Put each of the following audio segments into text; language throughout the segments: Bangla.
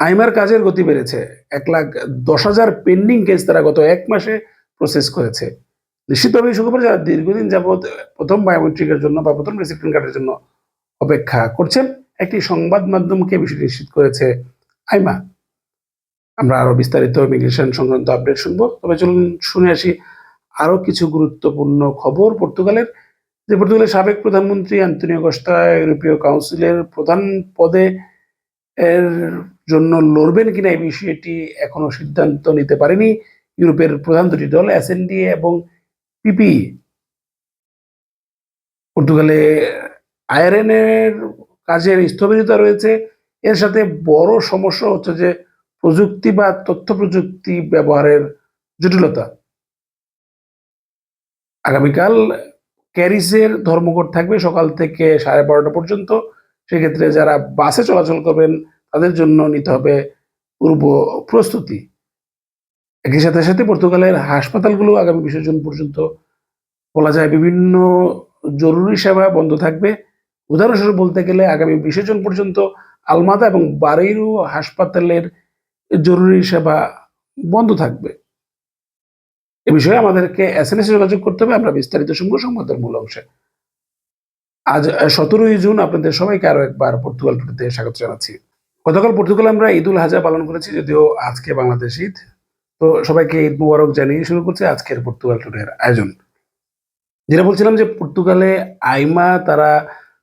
আইমার কাজের গতি বেড়েছে। এক লাখ দশ হাজার পেন্ডিং কেস তারা গত এক মাসে প্রসেস করেছে। নিশ্চিতভাবে সুখবর যারা দীর্ঘদিন যাবৎ প্রথম বায়োমেট্রিকের জন্য বা প্রথম রেসিপ্টেন্ট কার্ডের জন্য অপেক্ষা করছেন, একটি সংবাদ মাধ্যমকে বিষয়টি নিশ্চিত করেছে আইমা। আমরা আরও বিস্তারিত ইমিগ্রেশন সংক্রান্ত আপডেট শুনব। তবে চলুন শুনে আসি আরও কিছু গুরুত্বপূর্ণ খবর। পর্তুগালের, যে পর্তুগালের সাবেক প্রধানমন্ত্রী আন্তনিও কস্তা, ইউরোপীয় কাউন্সিলের প্রধান পদে এর জন্য লড়বেন কিনা এই বিষয়টি এখনও সিদ্ধান্ত নিতে পারেনি ইউরোপের প্রধান দুটি দল এসএনডি এবং পিপি পর্তুগালে আইআরএন এর কাজের স্থবিরতা রয়েছে। এর সাথে বড় সমস্যা হচ্ছে যে প্রযুক্তি বা তথ্য প্রযুক্তি ব্যবহারের জটিলতা। আগামীকাল ক্যারিসের ধর্মঘট থাকবে সকাল থেকে সাড়ে বারোটা পর্যন্ত। সেক্ষেত্রে যারা বাসে চলাচল করবেন তাদের জন্য নিতে হবে পূর্ব প্রস্তুতি। একই সাথে সাথে পর্তুগালের হাসপাতালগুলো আগামী বিসর্জন পর্যন্ত বলা যায়। বিভিন্ন জরুরি সেবা বন্ধ থাকবে। উদাহরণস্বরূপ বলতে গেলে আগামী বিসর্জন পর্যন্ত আলমাদা এবং বারেইরু হাসপাতালের জরুরি সেবা বন্ধ থাকবে। এ বিষয়ে আমাদেরকে এস এম এস যোগাযোগ করতে হবে। আমরা বিস্তারিত শুনব সংবাদের মূল অংশে। আজ সতেরোই জুন। আপনাদের সবাইকে আরও একবার পর্তুগাল টুটিতে স্বাগত জানাচ্ছি। গতকাল পর্তুগালে আমরা ঈদুল হাজা পালন করেছি, যদিও আজকে বাংলাদেশ ঈদ। তো সবাইকে ঈদ মুবারক জানিয়ে শুরু করছে আজকের পর্তুগাল টুডের আয়োজন। যেটা বলছিলাম যে পর্তুগালে আইমা তারা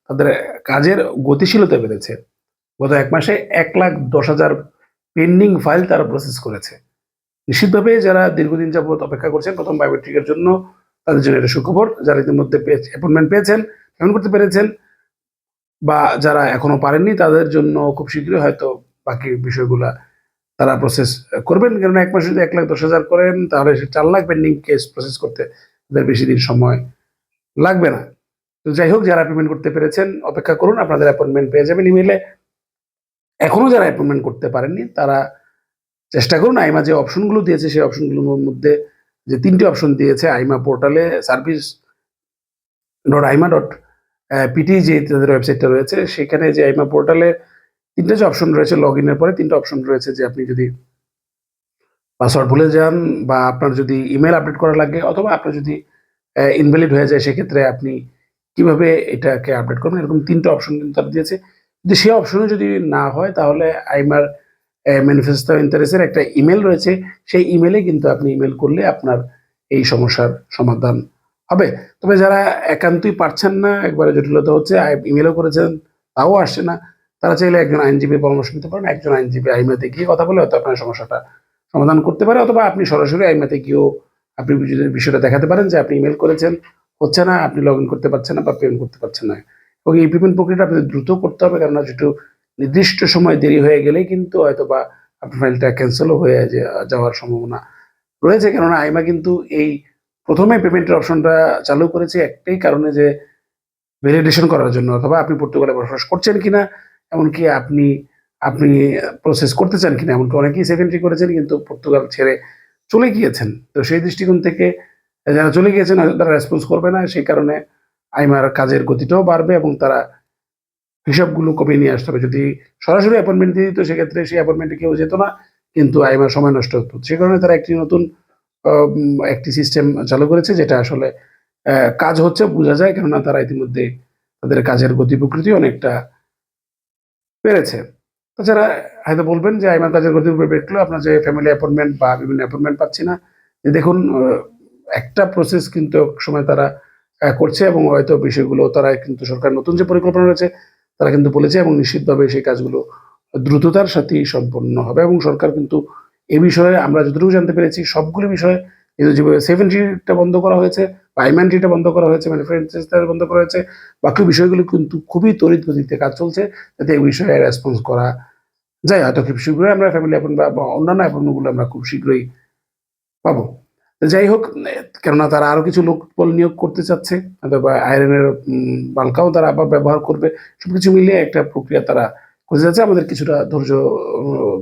তাদের কাজের গতিশীলতা বেড়েছে। গত এক মাসে এক লাখ দশ হাজার পেন্ডিং ফাইল তারা প্রসেস করেছে। নিশ্চিতভাবে যারা দীর্ঘদিন যাবত অপেক্ষা করছেন প্রথম বায়োমেট্রিকের জন্য, তাদের জন্য এটা সুখবর। যারা ইতিমধ্যে অ্যাপয়েন্টমেন্ট পেয়েছেন পেমেন্ট করতে পেরেছেন। বা যারা এখনও পারেননি, তাদের জন্য খুব শীঘ্রই হয়তো বাকি বিষয়গুলা তারা প্রসেস করবেন। কারণ এক মাসে যদি এক লাখ দশ হাজার করেন, তাহলে সে চার লাখ পেন্ডিং কেস প্রসেস করতে তাদের বেশি দিন সময় লাগবে না। তো যাই হোক, যারা পেমেন্ট করতে পেরেছেন, অপেক্ষা করুন, আপনাদের অ্যাপয়েন্টমেন্ট পেয়ে যাবেন ইমেলে এখনও যারা অ্যাপয়েন্টমেন্ট করতে পারেননি, তারা চেষ্টা করুন, আইমা যে অপশনগুলো দিয়েছে, সেই অপশনগুলোর মধ্যে যে তিনটি অপশন দিয়েছে, আইমা পোর্টালে service dot AIMA dot PT যে তাদের ওয়েবসাইটটা রয়েছে, সেখানে যে আইমা পোর্টালে তিনটে যে অপশন রয়েছে লগ ইনের পরে তিনটে অপশন রয়েছে যে আপনি যদি পাসওয়ার্ড ভুলে যান বা আপনার যদি ইমেল আপডেট করা লাগে অথবা আপনার যদি ইনভ্যালিড হয়ে যায়, সেক্ষেত্রে আপনি কীভাবে এটাকে আপডেট করবেন? এরকম তিনটে অপশন কিন্তু তারা দিয়েছে। যদি সেই অপশনে যদি না হয়, তাহলে আইমার ম্যানিফেস্টো ইন্টারেস্টের একটা ইমেল রয়েছে। সেই ইমেলে কিন্তু আপনি ইমেল করলে আপনার এই সমস্যার সমাধান হবে। তবে যারা একান্তই পারছেন না, একবারে জটিলতা হচ্ছে ইমেলও করেছেন, তাও আসছে না। তারা চাইলে একজন আইনজীবীর পরামর্শ নিতে পারেন, একজন আইনজীবী আইমাতে গিয়ে কথা বলে হয়তো আপনার সমস্যাটা সমাধান করতে পারে, অথবা আপনি সরাসরি আইমাতে গিয়েও আপনি বিষয়টা দেখাতে পারেন যে আপনি ইমেল করেছেন, হচ্ছে না, আপনি লগ ইন করতে পারছেন না বা পেমেন্ট করতে পারছেন না। এবং এই পেমেন্ট প্রক্রিয়াটা আপনাদের দ্রুত করতে হবে, কেননা যেটু নির্দিষ্ট সময় দেরি হয়ে গেলেই কিন্তু হয়তো বা আপনার ফাইলটা ক্যান্সেলও হয়ে যাওয়ার সম্ভাবনা রয়েছে। কেননা আইমা কিন্তু এই প্রথমে পেমেন্টের অপশনটা চালু করেছে একটাই কারণে যে ভ্যালিডেশন করার জন্য, অথবা আপনি পর্তুগালে বসবাস করছেন কিনা, এমনকি আপনি আপনি প্রসেস করতে চান কিনা, এমনকি অনেকেই সেকেন্ডারি করেছেন কিন্তু পর্তুগাল ছেড়ে চলে গিয়েছেন। তো সেই দৃষ্টিকোণ থেকে যারা চলে গিয়েছেন, তারা রেসপন্স করবে না, সেই কারণে আইমার কাজের গতিটাও বাড়বে এবং তারা হিসাবগুলো কমিয়ে নিয়ে আসতে হবে। যদি সরাসরি অ্যাপয়েন্টমেন্ট দিয়ে দিত, সেক্ষেত্রে সেই অ্যাপয়েন্টমেন্টে কেউ যেত না, কিন্তু আইমার সময় নষ্ট হতো। সে কারণে তারা একটি নতুন একটি সিস্টেম চালু করেছে যেটা আসলে কাজ হচ্ছে, বোঝা যায়, কেননা তারা ইতিমধ্যে তাদের কাজের গতি প্রকৃতি অনেকটা বেড়েছে তাছাড়া হয়তো বলবেন যে আইমার কাজের গতি বেড়েছিল আপনার যে ফ্যামিলি অ্যাপয়েন্টমেন্ট বা বিভিন্ন অ্যাপয়েন্টমেন্ট পাচ্ছি না। যে দেখুন একটা প্রসেস কিন্তু সময় তারা করছে এবং হয়তো বিষয়গুলো তারা কিন্তু সরকার নতুন যে পরিকল্পনা রয়েছে, তারা কিন্তু বলেছে এবং নিশ্চিতভাবে সেই কাজগুলো দ্রুততার সাথেই সম্পন্ন হবে এবং সরকার কিন্তু এ বিষয়ে আমরা যতটুকু জানতে পেরেছি, সবগুলো বিষয়ে যেভাবে সেভেন্টিটা বন্ধ করা হয়েছে বা আইম্যান্টিটা বন্ধ করা হয়েছে মানে ফ্রেন্সেসটা বন্ধ করা হয়েছে, বাকি বিষয়গুলো কিন্তু খুবই তড়িৎ গতিতে কাজ চলছে যাতে এই বিষয়ে রেসপন্স করা যায়। হয়তো খুব শীঘ্রই আমরা ফ্যামিলি অ্যাপয়েন্ট বা অন্যান্য অ্যাপয়েন্টগুলো আমরা খুব শীঘ্রই পাবো। যাই হোক, কেননা তারা আরও কিছু লোক বল নিয়োগ করতে চাচ্ছে, অথবা আয়রনের বালকাও তারা আবার ব্যবহার করবে। সবকিছু মিলিয়ে একটা প্রক্রিয়া তারা করতে যাচ্ছে। আমাদের কিছুটা ধৈর্য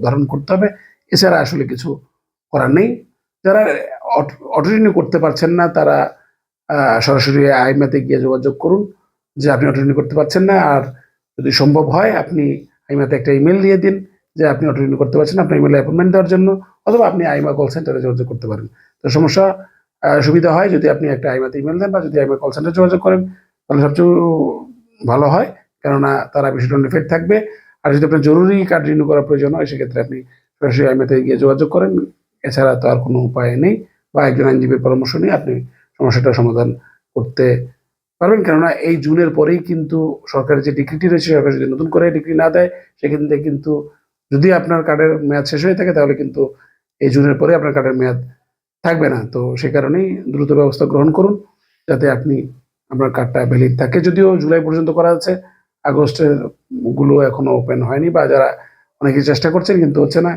ধারণ করতে হবে। এছাড়া আসলে কিছু করার নেই। যারা অটোরিনিউ করতে পারছেন না, তারা সরাসরি আইমাতে গিয়ে যোগাযোগ করুন যে আপনি অটোরিনিউ করতে পারছেন না। আর যদি সম্ভব হয়, আপনি আইমাতে একটা ইমেল দিয়ে দিন যে আপনি অটো রিনিউ করতে পারছেন আপনার ইমেলে অ্যাপয়েন্টমেন্ট দেওয়ার জন্য অথবা আপনি আইমা কল সেন্টারে যোগাযোগ করতে পারেন। তো সমস্যা সুবিধা হয় যদি আপনি একটা আইমাতে ইমেল দেন বা যদি আইমা কল সেন্টারে যোগাযোগ করেন, তাহলে সবচেয়ে ভালো হয়। কেননা তারা বিষয়টা নিফেট থাকবে। আর যদি আপনার জরুরি কার্ড রিনিউ করার প্রয়োজন হয়, সেক্ষেত্রে আপনি সরাসরি আইমাতে গিয়ে যোগাযোগ করেন। এছাড়া তো আর কোনো উপায় নেই বা একজন আইনজীবীর পরামর্শ নিয়ে আপনি সমস্যাটার সমাধান করতে পারবেন। কেননা এই জুনের পরেই কিন্তু সরকারের যে ডিগ্রিটি রয়েছে, সরকার যদি নতুন করে ডিগ্রি না দেয় থেকে কিন্তু যদি আপনার কার্ডের মেয়াদ শেষ হয়ে থাকে, তাহলে কিন্তু এই জুনের পরে আপনার কার্ডের মেয়াদ থাকবে না। তো সে কারণেই দ্রুত ব্যবস্থা গ্রহণ করুন যাতে আপনি আপনার কার্ডটা ভ্যালিড থাকে। যদিও জুলাই পর্যন্ত করা আছে, আগস্টেরগুলো এখনও ওপেন হয়নি বা যারা অনেকে চেষ্টা করছেন কিন্তু হচ্ছে না।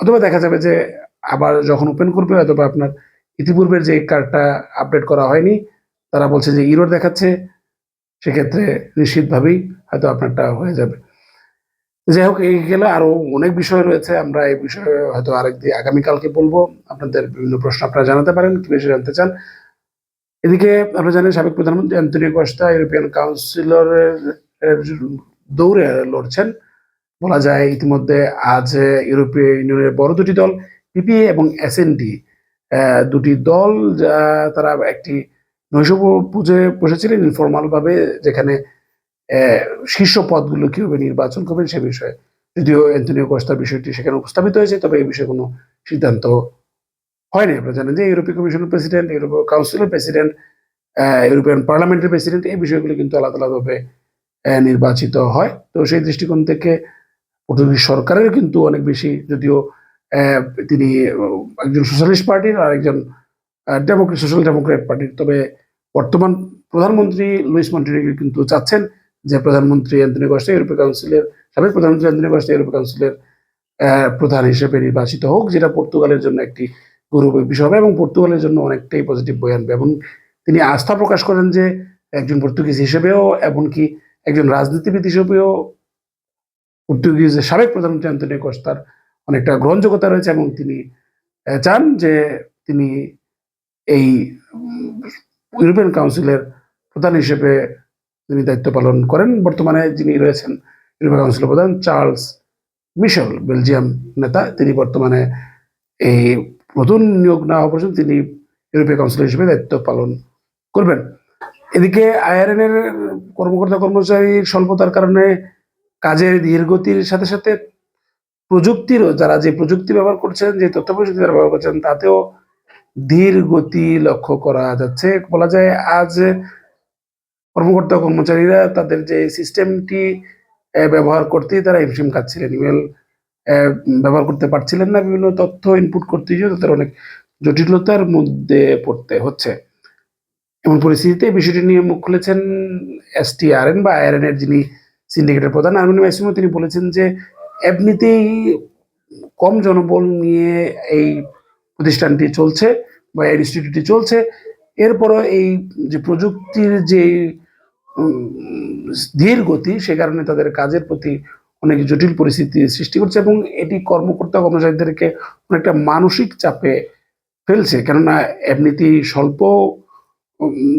অথবা দেখা যাবে যে আবার যখন ওপেন করবে, অথবা আপনার ইতিপূর্বের যে কার্ডটা আপডেট করা হয়নি, তারা বলছে যে ইরোর দেখাচ্ছে, সেক্ষেত্রে নিশ্চিতভাবেই হয়তো আপনারটা হয়ে যাবে। যাই হোক এই গেলে আরও অনেক বিষয় রয়েছে, আমরা এই বিষয়ে হয়তো আরেকদিন, আগামীকালকে বলব। আপনাদের বিভিন্ন প্রশ্ন আপনারা জানাতে পারেন, কি বিষয়ে জানতে চান। এদিকে আপনারা জানেন সাবেক প্রধানমন্ত্রী অ্যান্টনিও কস্তা ইউরোপিয়ান কাউন্সিলরের দৌড়ে লড়ছেন। বলা যায় ইতিমধ্যে আজ ইউরোপীয় ইউনিয়নের বড় দুটি দল পিপিএ এবং এসএনডি দুটি দল, যা, তারা একটি নৈশ পুজো বসেছিলেন ইনফরমাল ভাবে যেখানে শীর্ষ পদগুলো কীভাবে নির্বাচন করবেন সে বিষয়ে। যদিও অ্যান্টনিও কস্তার বিষয়টি সেখানে উপস্থাপিত হয়েছে, তবে এই বিষয়ে কোনো সিদ্ধান্ত হয়নি। আপনারা জানেন যে ইউরোপীয় কমিশনের প্রেসিডেন্ট, ইউরোপীয় কাউন্সিলের প্রেসিডেন্ট ইউরোপিয়ান পার্লামেন্টের প্রেসিডেন্ট, এই বিষয়গুলো কিন্তু আলাদা আলাদাভাবে নির্বাচিত হয়। তো সেই দৃষ্টিকোণ থেকে পর্তুগিজ সরকারের কিন্তু অনেক বেশি যদিও তিনি একজন সোশ্যালিস্ট পার্টির আর একজন ডেমোক্রেট সোশ্যাল ডেমোক্রেট পার্টির। তবে বর্তমান প্রধানমন্ত্রী লুইস মন্টিনেগ্রি কিন্তু চাচ্ছেন যে প্রধানমন্ত্রী অ্যান্টনি কস্টা ইউরোপীয় কাউন্সিলের, সাবেক প্রধানমন্ত্রী অ্যান্টনি কস্টা ইউরোপীয় কাউন্সিলের প্রধান হিসেবে নির্বাচিত হোক, যেটা পর্তুগালের জন্য একটি গৌরবের বিষয় হবে এবং পর্তুগালের জন্য অনেকটাই পজিটিভ বই আনবে। এবং তিনি আস্থা প্রকাশ করেন যে একজন পর্তুগিজ হিসেবেও, এমনকি একজন রাজনীতিবিদ হিসেবেও পর্তুগিজের সাবেক প্রধানমন্ত্রী অ্যান্টনিও কস্তার অনেকটা গ্রহণযোগ্যতা রয়েছে এবং তিনি চান যে তিনি এই ইউরোপিয়ান কাউন্সিলের প্রধান হিসেবে তিনি দায়িত্ব পালন করেন। বর্তমানে যিনি রয়েছেন ইউরোপিয়ান কাউন্সিলের প্রধান চার্লস মিশেল, বেলজিয়াম নেতা। তিনি বর্তমানে এই নতুন নিয়োগ না হওয়া পর্যন্ত তিনি ইউরোপীয় কাউন্সিল হিসেবে দায়িত্ব পালন করবেন। এদিকে আইআরএন এর কর্মকর্তা কর্মচারীর স্বল্পতার কারণে কাজের ধীরগতির সাথে সাথে প্রযুক্তিরও যারা যে প্রযুক্তি ব্যবহার করছেন, যে তথ্য প্রযুক্তি যারা ব্যবহার করছেন, তাতেও ধীর গতি লক্ষ্য করা যাচ্ছে। বলা যায়, আজ কর্মকর্তা কর্মচারীরা তাদের যে সিস্টেমটি ব্যবহার করতেই তারা হিমশিম খাচ্ছিলেন। ইমেল ব্যবহার করতে পারছিলেন না। বিভিন্ন তথ্য ইনপুট করতে গিয়ে তাদের অনেক জটিলতার মধ্যে পড়তে হচ্ছে। এমন পরিস্থিতিতে বিষয়টি নিয়ে মুখ খুলেছেন এস টি আর এন বা আইআরএন এর যিনি সিন্ডিকেটের প্রধান। আরমিন মাইসিমো তিনি বলেছেন যে, এমনিতেই কম জনবল নিয়ে এই প্রতিষ্ঠানটি চলছে বা এই ইনস্টিটিউটটি চলছে। এরপরও এই যে প্রযুক্তির যে ধীর গতি, সে কারণে তাদের কাজের প্রতি অনেক জটিল পরিস্থিতি সৃষ্টি করছে এবং এটি কর্মকর্তা কর্মচারীদেরকে অনেকটা মানসিক চাপে ফেলছে। কেননা এমনিতেই স্বল্প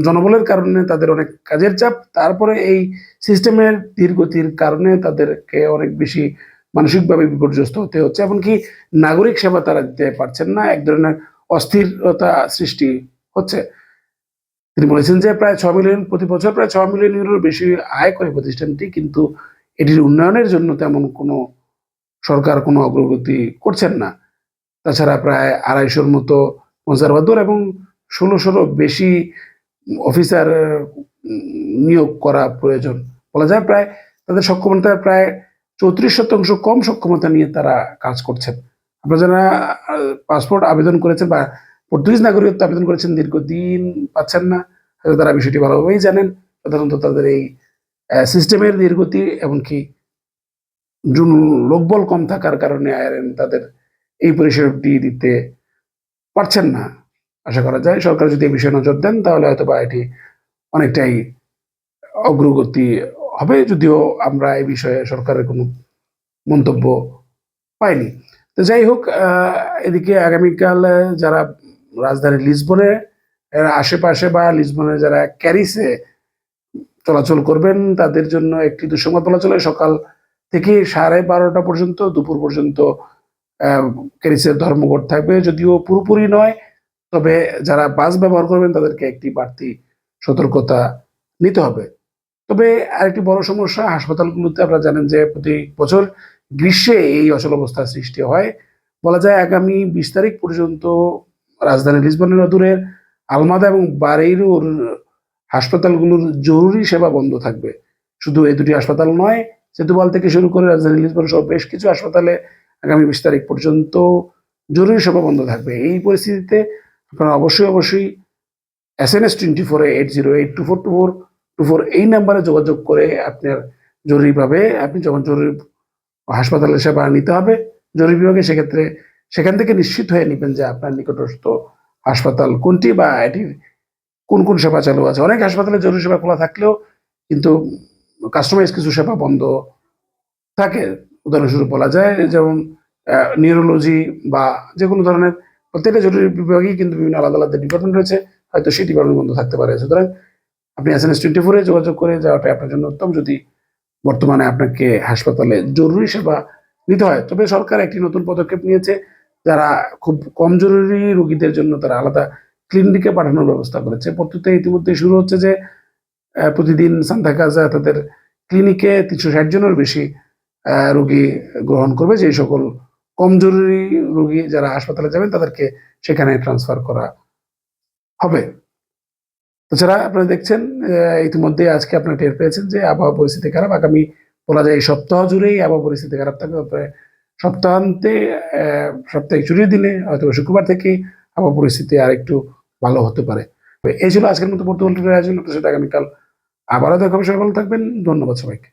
জনবলের কারণে তাদের অনেক কাজের চাপ। তারপরে এই সিস্টেমের ধীর গতির কারণে তাদেরকে অনেক বেশি মানসিকভাবে বিপর্যস্ত হতে হচ্ছে। এমনকি নাগরিক সেবা তারা দিতে পারছেন না। এক ধরনের অস্থিরতা সৃষ্টি হচ্ছে। তিনি বলেছেন যে প্রায় ছ মিলিয়ন, প্রতি বছর প্রায় ছয় মিলিয়ন ইউরোর বেশি আয় করে প্রতিষ্ঠানটি, কিন্তু এটির উন্নয়নের জন্য তেমন কোনো সরকার কোনো অগ্রগতি করছেন না। তাছাড়া প্রায় আড়াইশোর মতো কনজারভাদর এবং ষোলোশোরও বেশি অফিসার নিয়োগ করা প্রয়োজন। বলা যায় প্রায়, তাদের সক্ষমতা প্রায় চৌত্রিশ শতাংশ কম সক্ষমতা নিয়ে তারা কাজ করছেন। আপনারা যারা পাসপোর্ট আবেদন করেছেন বা পর্তুগিজ নাগরিকত্ব আবেদন করেছেন, দীর্ঘদিন পাচ্ছেন না। হয়তো তারা বিষয়টি ভালোভাবেই জানেন। সাধারণত তাদের এই সিস্টেমের দীর্ঘতি এমনকি জুন লোকবল কম থাকার কারণে আইআরএন তাদের এই পরিষেবাটি দিতে পারছেন না। আশা করা যায়। সরকার যদি এই বিষয়ে নজর দেন, তাহলে হয়তো বা এটি অনেকটাই অগ্রগতি হবে, যদিও আমরা এই বিষয়ে সরকারের কোনো মন্তব্য পাইনি। তো যাই হোক এদিকে আগামীকাল যারা রাজধানী লিসবনে আশেপাশে বা লিসবনে যারা ক্যারিসে চলাচল করবেন, তাদের জন্য একটি দুঃসংবাদ বলা চলে। সকাল থেকে সাড়ে বারোটা পর্যন্ত, দুপুর পর্যন্ত ক্যারিসের ধর্মঘট থাকবে, যদিও পুরোপুরি নয়। তবে যারা বাস ব্যবহার করবেন, তাদেরকে একটি বাড়তি সতর্কতা নিতে হবে। তবে আরেকটি বড় সমস্যা, হাসপাতালগুলোতে আপনারা জানেন যে প্রতি বছর গ্রীষ্মে এই অচল অবস্থার সৃষ্টি হয়। বলা যায় আগামী বিশ তারিখ পর্যন্ত রাজধানী লিসবনের অদূরের আলমাদা এবং বারেইরুর হাসপাতালগুলোর জরুরি সেবা বন্ধ থাকবে। শুধু এই দুটি হাসপাতাল নয়, সেতুবাল থেকে শুরু করে রাজধানী লিসবন সহ বেশ কিছু হাসপাতালে আগামী বিশ তারিখ পর্যন্ত জরুরি সেবা বন্ধ থাকবে। এই পরিস্থিতিতে আপনারা অবশ্যই অবশ্যই S N S twenty four eight zero eight two four two four two four এই নাম্বারে যোগাযোগ করে আপনার জরুরিভাবে আপনি যখন জরুরি হাসপাতালের সেবা নিতে হবে, জরুরি বিভাগে সেক্ষেত্রে সেখান থেকে নিশ্চিত হয়ে নেবেন যে আপনার নিকটস্থ হাসপাতাল কোনটি বা এটির কোন কোন সেবা চালু আছে। অনেক হাসপাতালে জরুরি সেবা খোলা থাকলেও কিন্তু কাস্টমাইজ কিছু সেবা বন্ধ থাকে। উদাহরণস্বরূপ বলা যায় যেমন নিউরোলজি বা যে কোনো ধরনের প্রত্যেকটা জরুরি বিভাগেই কিন্তু বিভিন্ন আলাদা আলাদা ডিপার্টমেন্ট রয়েছে, হয়তো সেই ডিপার্টমেন্ট বন্ধ থাকতে পারে। সুতরাং আপনি এস এন এস টোয়েন্টি ফোরে যোগাযোগ করে যাওয়াটা আপনার জন্য উত্তম। যদি বর্তমানে আপনাকে হাসপাতালে জরুরি সেবা নিতে হয়, তবে সরকার একটি নতুন পদক্ষেপ নিয়েছে, যারা খুব কম জরুরি রোগীদের জন্য তারা আলাদা ক্লিনিকে পাঠানোর ব্যবস্থা করেছে। পদ্ধতিতে ইতিমধ্যে শুরু হচ্ছে যে প্রতিদিন সান্তা কাজা তাদের ক্লিনিকে তিনশো ষাট জনের বেশি রোগী গ্রহণ করবে যে সকল কম জরুরি রোগী যারা হাসপাতালে যাবেন, তাদেরকে সেখানে ট্রান্সফার করা হবে। তাছাড়া আপনারা দেখছেন ইতিমধ্যে আজকে আপনারা টের পেয়েছেন যে আবহাওয়া পরিস্থিতি খারাপ। আগামী বলা যায় এই সপ্তাহ জুড়েই আবহাওয়া পরিস্থিতি খারাপ থাকবে। সপ্তাহান্তে সপ্তাহে ছুটির দিনে হয়তো শুক্রবার থেকে আবহাওয়া পরিস্থিতি আর একটু ভালো হতে পারে। এই ছিল আজকের মতো টুরের আয়োজন আপনার সাথে আগামীকাল আবারও দেখা হবে। ভালো থাকবেন। ধন্যবাদ সবাইকে।